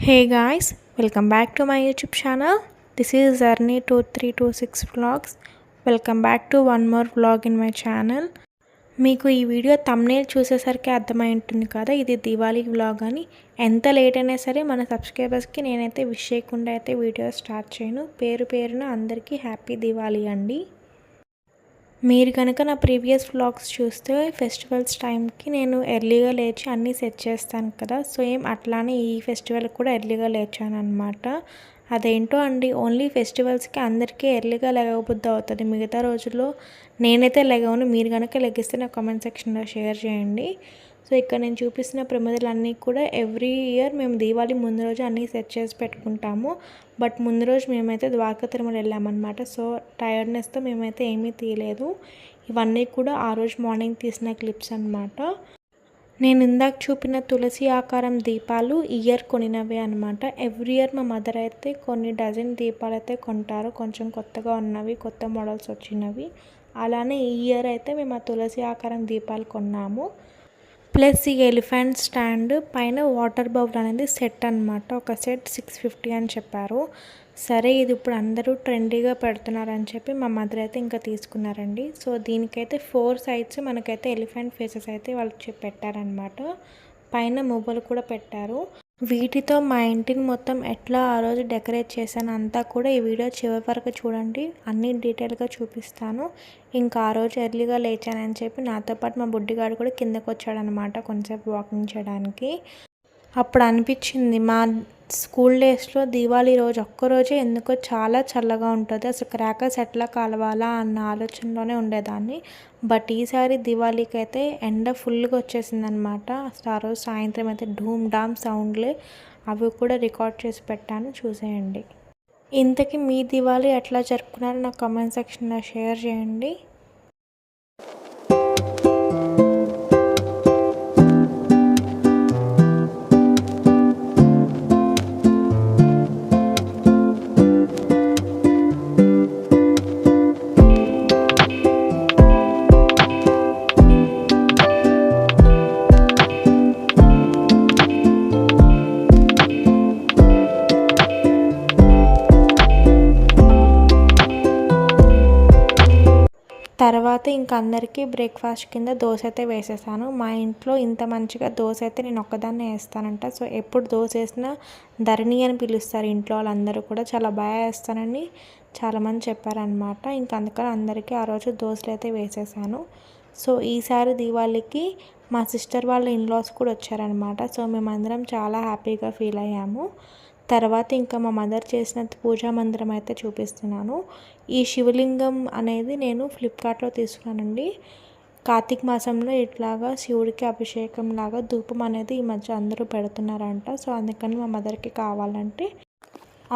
Hey guys welcome back to my YouTube channel this is journey two three two six vlogs welcome back to one more vlog in my channel మీకు ఈ video thumbnail చూసేసరికి అర్థమై ఉంటుంది కదా ఇది Diwali vlog అని. ఎంత late అయినా సరే మన సబ్స్క్రైబర్స్కి నేనైతే విష్ చేయకుండా అయితే వీడియో స్టార్ట్ చేయను. పేరు పేరున అందరికీ హ్యాపీ దివాళీ అండి. మీరు కనుక నా ప్రీవియస్ వ్లాగ్స్ చూస్తే ఫెస్టివల్స్ టైంకి నేను ఎర్లీగా లేచి అన్నీ సెట్ చేస్తాను కదా సేమ్ అట్లానే ఈ ఫెస్టివల్ కూడా ఎర్లీగా లేచాను అనమాట అదేంటో అండి ఓన్లీ ఫెస్టివల్స్కి అందరికీ ఎర్లీగా లెగబుద్ధి అవుతుంది. మిగతా రోజుల్లో నేనైతే లెగవను మీరు కనుక లెగిస్తే నా కామెంట్ సెక్షన్లో షేర్ చేయండి. సో ఇక్కడ నేను చూపిస్తున్న ప్రమిదలు అన్నీ కూడా ఎవ్రీ ఇయర్ మేము దీవాళి ముందు రోజు అన్నీ సెట్ చేసి పెట్టుకుంటాము. బట్ ముందు రోజు మేమైతే ద్వారకా తిరుమల వెళ్ళామన్నమాట. సో టైర్డ్నెస్తో మేమైతే ఏమీ తీయలేదు. ఇవన్నీ కూడా ఆ రోజు మార్నింగ్ తీసిన క్లిప్స్ అనమాట నేను ఇందాక చూపిన తులసి ఆకారం దీపాలు ఇయర్ కొనినవే అనమాట ఎవ్రీ ఇయర్ మా మదర్ అయితే కొన్ని డజన్ దీపాలు అయితే కొంటారు. కొంచెం కొత్తగా ఉన్నవి కొత్త మోడల్స్ వచ్చినవి. అలానే ఈ ఇయర్ అయితే మేము ఆ తులసి ఆకారం దీపాలు కొన్నాము. ప్లస్ ఈ ఎలిఫెంట్ స్టాండ్ పైన వాటర్ బౌల్ అనేది సెట్ అనమాట ఒక సెట్ సిక్స్ ఫిఫ్టీ అని చెప్పారు. సరే ఇది ఇప్పుడు అందరూ ట్రెండీగా పెడుతున్నారని చెప్పి మా మదర్ అయితే ఇంకా తీసుకున్నారండి. సో దీనికైతే ఫోర్ సైడ్స్ మనకైతే ఎలిఫెంట్ ఫేసెస్ అయితే వాళ్ళు పెట్టారనమాట పైన మొబైల్ కూడా పెట్టారు. వీటితో మా ఇంటిని మొత్తం ఎట్లా ఆ రోజు డెకరేట్ చేశాను అంతా కూడా ఈ వీడియో చివరి వరకు చూడండి. అన్ని డీటెయిల్గా చూపిస్తాను. ఇంకా ఆ రోజు ఎర్లీగా లేచానని చెప్పి నాతో పాటు మా బుడ్డిగాడు కూడా కిందకు వచ్చాడనమాట కొంచెంసేపు వాకింగ్ చేయడానికి. అప్పుడు అనిపించింది మా స్కూల్ డేస్లో దివాళీ రోజు ఒక్కరోజే ఎందుకో చాలా చల్లగా ఉంటుంది. అసలు క్రాకర్స్ ఎట్లా కలవాలా అన్న ఆలోచనలోనే ఉండేదాన్ని. బట్ ఈసారి దివాళీకి అయితే ఎండ ఫుల్గా వచ్చేసింది అనమాట అసలు ఆ రోజు సాయంత్రం అయితే ఢూమ్ డామ్ సౌండ్లే అవి కూడా రికార్డ్ చేసి పెట్టాను. చూసేయండి. ఇంతకీ మీ దివాళీ ఎట్లా జరుపుకున్నారో నా కామెంట్ సెక్షన్లో షేర్ చేయండి. తర్వాత ఇంక అందరికీ బ్రేక్ఫాస్ట్ కింద దోశ అయితే వేసేసాను. మా ఇంట్లో ఇంత మంచిగా దోశ అయితే నేను ఒక్కదాన్నే వేస్తానంట. సో ఎప్పుడు దోశ వేసినా ధరణి అని పిలుస్తారు ఇంట్లో వాళ్ళందరూ కూడా. చాలా బాగా వేస్తానని చాలామంది చెప్పారనమాట ఇంకా అందుకని అందరికీ ఆ రోజు దోశలు అయితే వేసేసాను. సో ఈసారి దీవాళికి మా సిస్టర్ వాళ్ళ ఇన్లాస్ కూడా వచ్చారనమాట సో మేమందరం చాలా హ్యాపీగా ఫీల్ అయ్యాము. తర్వాత ఇంకా మా మదర్ చేసిన పూజా మందిరం అయితే చూపిస్తున్నాను. ఈ శివలింగం అనేది నేను ఫ్లిప్కార్ట్లో తీసుకున్నానండి. కార్తీక మాసంలో ఇట్లాగా శివుడికి అభిషేకం లాగా ధూపం అనేది ఈ మధ్య అందరూ పెడుతున్నారంట. సో అందుకని మా మదర్కి కావాలంటే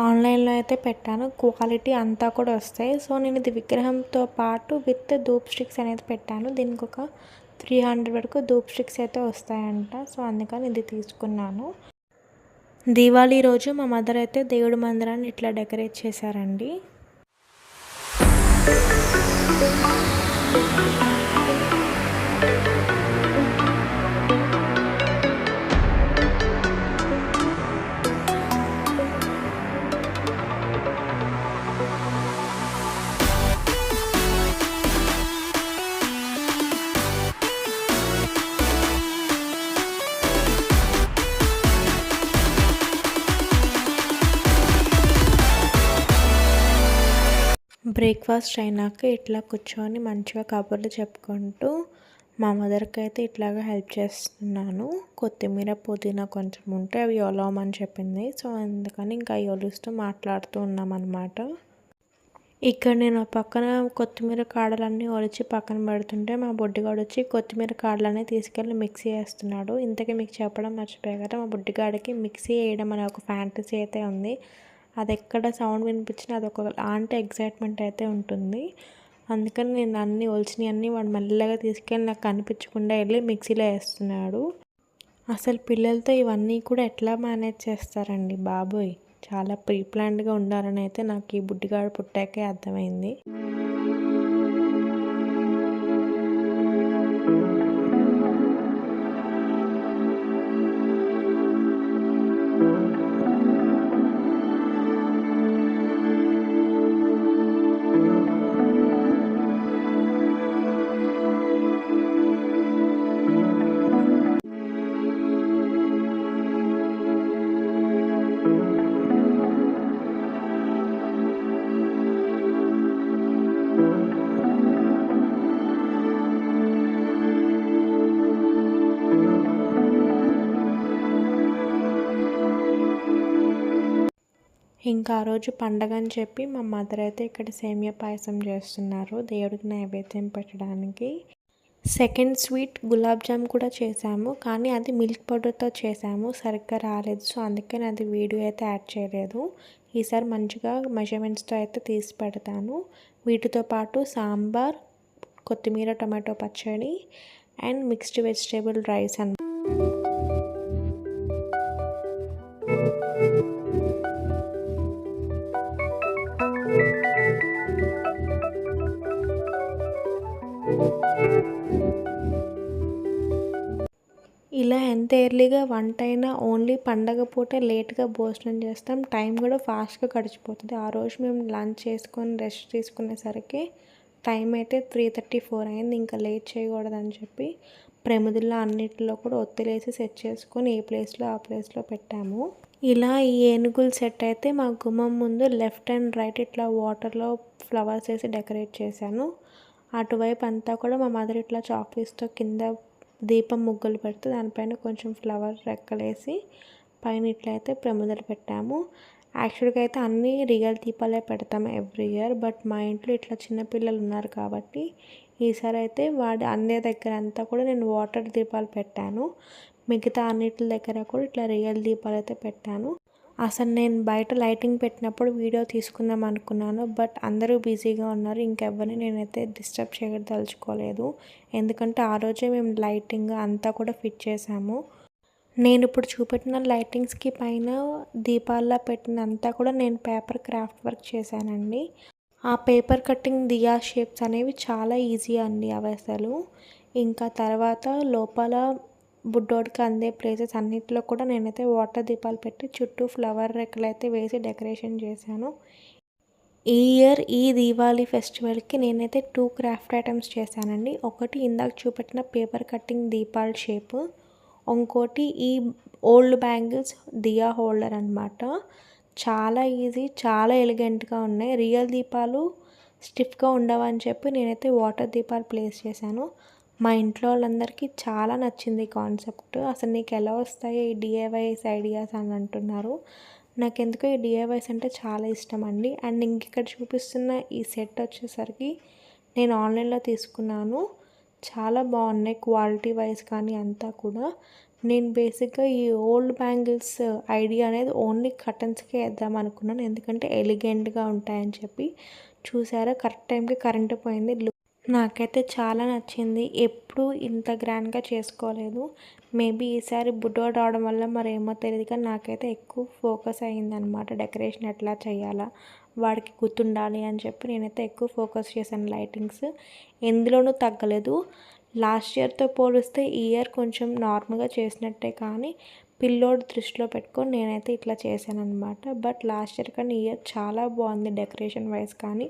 ఆన్లైన్లో అయితే పెట్టాను. క్వాలిటీ అంతా కూడా వస్తాయి. సో నేను ఇది విగ్రహంతో పాటు విత్ ధూప్ స్టిక్స్ అనేది పెట్టాను. దీనికి ఒక త్రీ హండ్రెడ్ వరకు ధూప్ స్టిక్స్ అయితే వస్తాయంట. సో అందుకని ఇది తీసుకున్నాను. దీవాళీ రోజు మా మదర్ అయితే దేవుడి మందిరాన్ని ఇట్లా డెకరేట్ చేశారండి. బ్రేక్ఫాస్ట్ అయినాక ఇట్లా కూర్చొని మంచిగా కబుర్లు చెప్పుకుంటూ మా మదర్కి అయితే ఇట్లాగా హెల్ప్ చేస్తున్నాను. కొత్తిమీర పుదీనా కొంచెం ఉంటే అవి ఒలవమని చెప్పింది. సో అందుకని ఇంకా ఒలుస్తూ మాట్లాడుతూ ఉన్నామన్నమాట. ఇక్కడ నేను పక్కన కొత్తిమీర కాడలన్నీ ఒలిచి పక్కన పెడుతుంటే మా బొడ్డిగాడు వచ్చి కొత్తిమీర కాడలన్నీ తీసుకెళ్ళి మిక్సీ వేస్తున్నాడు. ఇంతకీ మీకు చెప్పడం మర్చిపోయా కదా మా బుడ్డిగాడికి మిక్సీ వేయడం అనే ఒక ఫ్యాంటసీ అయితే ఉంది. అది ఎక్కడ సౌండ్ వినిపించినా అది ఒక అంటే ఎగ్జైట్మెంట్ అయితే ఉంటుంది. అందుకని నేను అన్ని ఒలిచినవి అన్నీ వాడు మెల్లగా తీసుకెళ్ళి నాకు కనిపించకుండా వెళ్ళి మిక్సీలో వేస్తున్నాడు. అసలు పిల్లలతో ఇవన్నీ కూడా ఎట్లా మేనేజ్ చేస్తారండి బాబోయ్. చాలా ప్రీ ప్లాన్డ్గా ఉండాలని అయితే నాకు ఈ బుడ్డిగాడు పుట్టాకే అర్థమైంది. ఇంకా ఆ రోజు పండగ అని చెప్పి మా మదర్ అయితే ఇక్కడ సేమియా పాయసం చేస్తున్నారు. దేవుడికి నైవేద్యం పెట్టడానికి. సెకండ్ స్వీట్ గులాబ్ జామ్ కూడా చేశాము. కానీ అది మిల్క్ పౌడర్తో చేశాము. సరిగ్గా రాలేదు. సో అందుకని అది వీడియో అయితే యాడ్ చేయలేదు. ఈసారి మంచిగా మెజర్మెంట్స్తో అయితే తీసి పెడతాను. వీటితో పాటు సాంబార్ కొత్తిమీర టమాటో పచ్చడి అండ్ మిక్స్డ్ వెజిటేబుల్ రైస్ అన్నమాట ఇలా ఎంత ఎర్లీగా వంట అయినా ఓన్లీ పండగ పూట లేట్గా భోజనం చేస్తాం. టైం కూడా ఫాస్ట్గా గడిచిపోతుంది. ఆ రోజు మేము లంచ్ చేసుకొని రెస్ట్ తీసుకునేసరికి టైం అయితే త్రీ థర్టీ ఫోర్ అయింది. ఇంకా లేట్ చేయకూడదని చెప్పి ప్రమిదుల్లో అన్నిటిలో కూడా ఒత్తిలేసి సెట్ చేసుకొని ఏ ప్లేస్లో ఆ ప్లేస్లో పెట్టాము. ఇలా ఈ ఏనుగులు సెట్ అయితే మా గుమ్మం ముందు లెఫ్ట్ అండ్ రైట్ ఇట్లా వాటర్లో ఫ్లవర్స్ వేసి డెకరేట్ చేశాను. అటువైపు అంతా కూడా మా మదర్ ఇట్లా చాక్లెట్స్తో కింద దీపం ముగ్గులు పెడితే దానిపైన కొంచెం ఫ్లవర్ రెక్కలేసి పైన ఇట్లయితే ప్రమిదలు పెట్టాము. యాక్చువల్గా అయితే అన్నీ రియల్ దీపాలే పెడతాము ఎవ్రీ ఇయర్ బట్ మా ఇంట్లో ఇట్లా చిన్నపిల్లలు ఉన్నారు కాబట్టి ఈసారి అయితే వాడి అన్నే దగ్గర అంతా కూడా నేను వాటర్ దీపాలు పెట్టాను. మిగతా అన్నిటి దగ్గర కూడా ఇట్లా రియల్ దీపాలు అయితే పెట్టాను. అసలు నేను బయట లైటింగ్ పెట్టినప్పుడు వీడియో తీసుకుందాం అనుకున్నాను బట్ అందరూ బిజీగా ఉన్నారు. ఇంకెవ్వరిని నేనైతే డిస్టర్బ్ చేయదలుచుకోలేదు. ఎందుకంటే ఆ రోజే మేము లైటింగ్ అంతా కూడా ఫిట్ చేసాము నేను ఇప్పుడు చూపెట్టిన లైటింగ్స్కి పైన దీపాల్లో పెట్టినంతా కూడా నేను పేపర్ క్రాఫ్ట్ వర్క్ చేశానండి. ఆ పేపర్ కటింగ్ దియా షేప్స్ అనేవి చాలా ఈజీ అండి అవి అసలు. ఇంకా తర్వాత లోపల బుడ్డోడికి అందే ప్లేసెస్ అన్నింటిలో కూడా నేనైతే వాటర్ దీపాలు పెట్టి చుట్టూ ఫ్లవర్ రెక్కలు అయితే వేసి డెకరేషన్ చేశాను. ఈ ఇయర్ ఈ దీవాళీ ఫెస్టివల్కి నేనైతే టూ క్రాఫ్ట్ ఐటమ్స్ చేశానండి. ఒకటి ఇందాక చూపెట్టిన పేపర్ కటింగ్ దీపాల షేప్ ఇంకోటి ఈ ఓల్డ్ బ్యాంగిల్స్ దియా హోల్డర్ అనమాట చాలా ఈజీ చాలా ఎలిగెంట్గా ఉన్నాయి. రియల్ దీపాలు స్టిఫ్గా ఉండవని చెప్పి నేనైతే వాటర్ దీపాలు ప్లేస్ చేశాను. మా ఇంట్లో వాళ్ళందరికీ చాలా నచ్చింది ఈ కాన్సెప్ట్. అసలు నీకు ఎలా వస్తాయి ఈ డిఏవైస్ ఐడియాస్ అని అంటున్నారు. నాకు ఎందుకో ఈ డిఏవైస్ అంటే చాలా ఇష్టం అండి. అండ్ ఇంక ఇక్కడ చూపిస్తున్న ఈ సెట్ వచ్చేసరికి నేను ఆన్లైన్లో తీసుకున్నాను. చాలా బాగున్నాయి క్వాలిటీ వైజ్ కానీ అంతా కూడా. నేను బేసిక్గా ఈ ఓల్డ్ బ్యాంగిల్స్ ఐడియా అనేది ఓన్లీ కటన్స్కే వేద్దాం అనుకున్నాను. ఎందుకంటే ఎలిగెంట్గా ఉంటాయని చెప్పి. చూసారా? కరెక్ట్ టైంకి కరెంట్ పోయింది. నాకైతే చాలా నచ్చింది. ఎప్పుడు ఇంత గ్రాండ్గా చేసుకోలేదు. మేబీ ఈసారి బుడ్డోడు రావడం వల్ల మరి ఏమో తెలియదు కానీ నాకైతే ఎక్కువ ఫోకస్ అయ్యిందనమాట డెకరేషన్ ఎట్లా చేయాలా వాడికి గుర్తుండాలి అని చెప్పి నేనైతే ఎక్కువ ఫోకస్ చేశాను లైటింగ్స్. ఎందులోనూ తగ్గలేదు. లాస్ట్ ఇయర్తో పోలిస్తే ఈ ఇయర్ కొంచెం నార్మల్గా చేసినట్టే కానీ పిల్లోడు దృష్టిలో పెట్టుకొని నేనైతే ఇట్లా చేశాను అనమాట బట్ లాస్ట్ ఇయర్ కానీ ఇయర్ చాలా బాగుంది డెకరేషన్ వైజ్ కానీ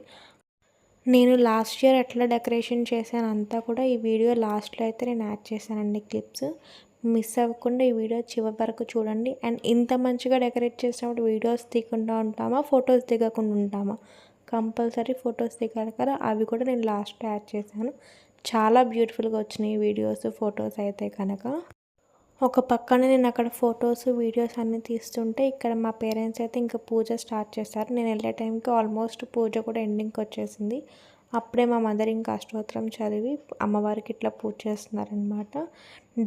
నేను లాస్ట్ ఇయర్ ఎట్లా డెకరేషన్ చేశాను అంతా కూడా ఈ వీడియో లాస్ట్లో అయితే నేను యాడ్ చేశానండి క్లిప్స్ మిస్ అవ్వకుండా ఈ వీడియో చివరి వరకు చూడండి. అండ్ ఇంత మంచిగా డెకరేట్ చేసినప్పుడు వీడియోస్ తీయకుండా ఉంటామా? ఫొటోస్ దిగకుండా ఉంటామా? కంపల్సరీ ఫొటోస్ దిగాలి కదా? అవి కూడా నేను లాస్ట్లో యాడ్ చేశాను. చాలా బ్యూటిఫుల్గా వచ్చినాయి వీడియోస్ ఫొటోస్ అయితే కనుక. ఒక పక్కన నేను అక్కడ ఫొటోస్ వీడియోస్ అన్నీ తీస్తుంటే ఇక్కడ మా పేరెంట్స్ అయితే ఇంకా పూజ స్టార్ట్ చేస్తారు. నేను వెళ్ళే టైంకి ఆల్మోస్ట్ పూజ కూడా ఎండింగ్కి వచ్చేసింది. అప్పుడే మా మదర్ ఇంకా అష్టోత్తరం చదివి అమ్మవారికి ఇట్లా పూజ చేస్తున్నారనమాట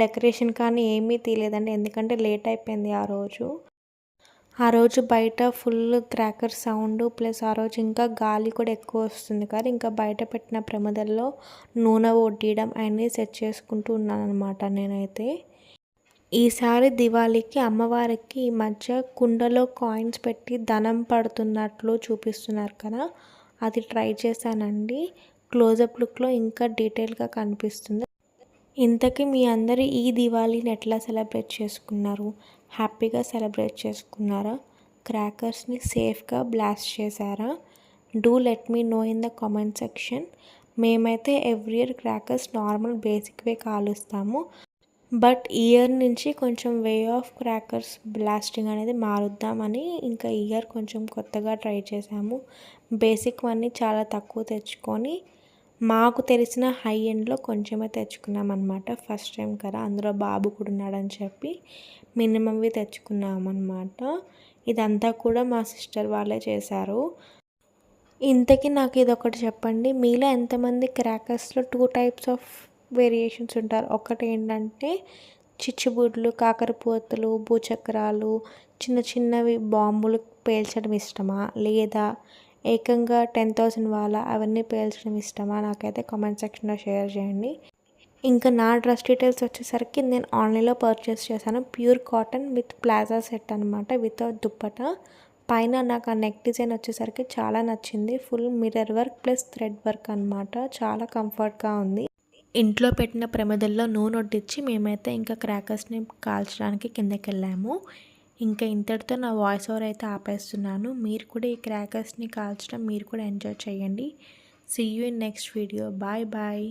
డెకరేషన్ కానీ ఏమీ తీయలేదండి ఎందుకంటే లేట్ అయిపోయింది ఆ రోజు. ఆ రోజు బయట ఫుల్ క్రాకర్ సౌండ్ ప్లస్ ఆ రోజు ఇంకా గాలి కూడా ఎక్కువ వస్తుంది కదా ఇంకా బయట పెట్టిన ప్రమదల్లో నూనె వడ్డీయడం అన్నీ సెట్ చేసుకుంటూ ఉన్నాను అనమాట నేనైతే. ఈసారి దివాళీకి అమ్మవారికి ఈ మధ్య కుండలో కాయిన్స్ పెట్టి ధనం పడుతున్నట్లు చూపిస్తున్నారు కదా. అది ట్రై చేశానండి. క్లోజప్ లుక్లో ఇంకా డీటెయిల్గా కనిపిస్తుంది. ఇంతకీ మీ అందరు ఈ దివాళీని ఎట్లా సెలబ్రేట్ చేసుకున్నారు? హ్యాపీగా సెలబ్రేట్ చేసుకున్నారా? క్రాకర్స్ని సేఫ్గా బ్లాస్ట్ చేశారా? Do let me know in the comment section. మేమైతే every year crackers normal basic way కాలుస్తాము. But year నుంచి కొంచెం వే ఆఫ్ క్రాకర్స్ బ్లాస్టింగ్ అనేది మారుద్దామని ఇంకా ఇయర్ కొంచెం కొత్తగా ట్రై చేశాము. బేసిక్ అన్నీ చాలా తక్కువ తెచ్చుకొని మాకు తెలిసిన హై ఎండ్లో కొంచెమే తెచ్చుకున్నాం అనమాట ఫస్ట్ టైం కదా అందులో బాబు కూడా ఉన్నాడని చెప్పి మినిమంవి తెచ్చుకున్నాం అనమాట ఇదంతా కూడా మా సిస్టర్ వాళ్ళే చేశారు. ఇంతకీ నాకు ఇది ఒకటి చెప్పండి. మీలో ఎంతమంది క్రాకర్స్లో టూ టైప్స్ ఆఫ్ వేరియేషన్స్ ఉంటారు. ఒకటి ఏంటంటే చిచ్చుబుడ్లు కాకరపోతలు భూచక్రాలు చిన్న చిన్నవి బాంబులు పేల్చడం ఇష్టమా? లేదా ఏకంగా టెన్ థౌసండ్ వాళ్ళ అవన్నీ పేల్చడం ఇష్టమా? నాకైతే కామెంట్ సెక్షన్లో షేర్ చేయండి. ఇంకా నా డ్రెస్ డీటెయిల్స్ వచ్చేసరికి నేను ఆన్లైన్లో పర్చేస్ చేశాను. Pure cotton with palazzo set అనమాట వితౌట్ దుప్పట. పైన నాకు ఆ నెక్ డిజైన్ వచ్చేసరికి చాలా నచ్చింది. Full mirror work plus thread work అనమాట చాలా కంఫర్ట్గా ఉంది. ఇంట్లో పెట్టిన ప్రమిదల్లో నూనె వడ్డించి మేమైతే ఇంకా క్రాకర్స్ని కాల్చడానికి కిందకి వెళ్ళాము ఇంకా ఇంతటితో నా వాయిస్ ఓవర్ అయితే ఆపేస్తున్నాను. మీరు కూడా ఈ క్రాకర్స్ని కాల్చడం మీరు కూడా ఎంజాయ్ చేయండి. See you in next video bye bye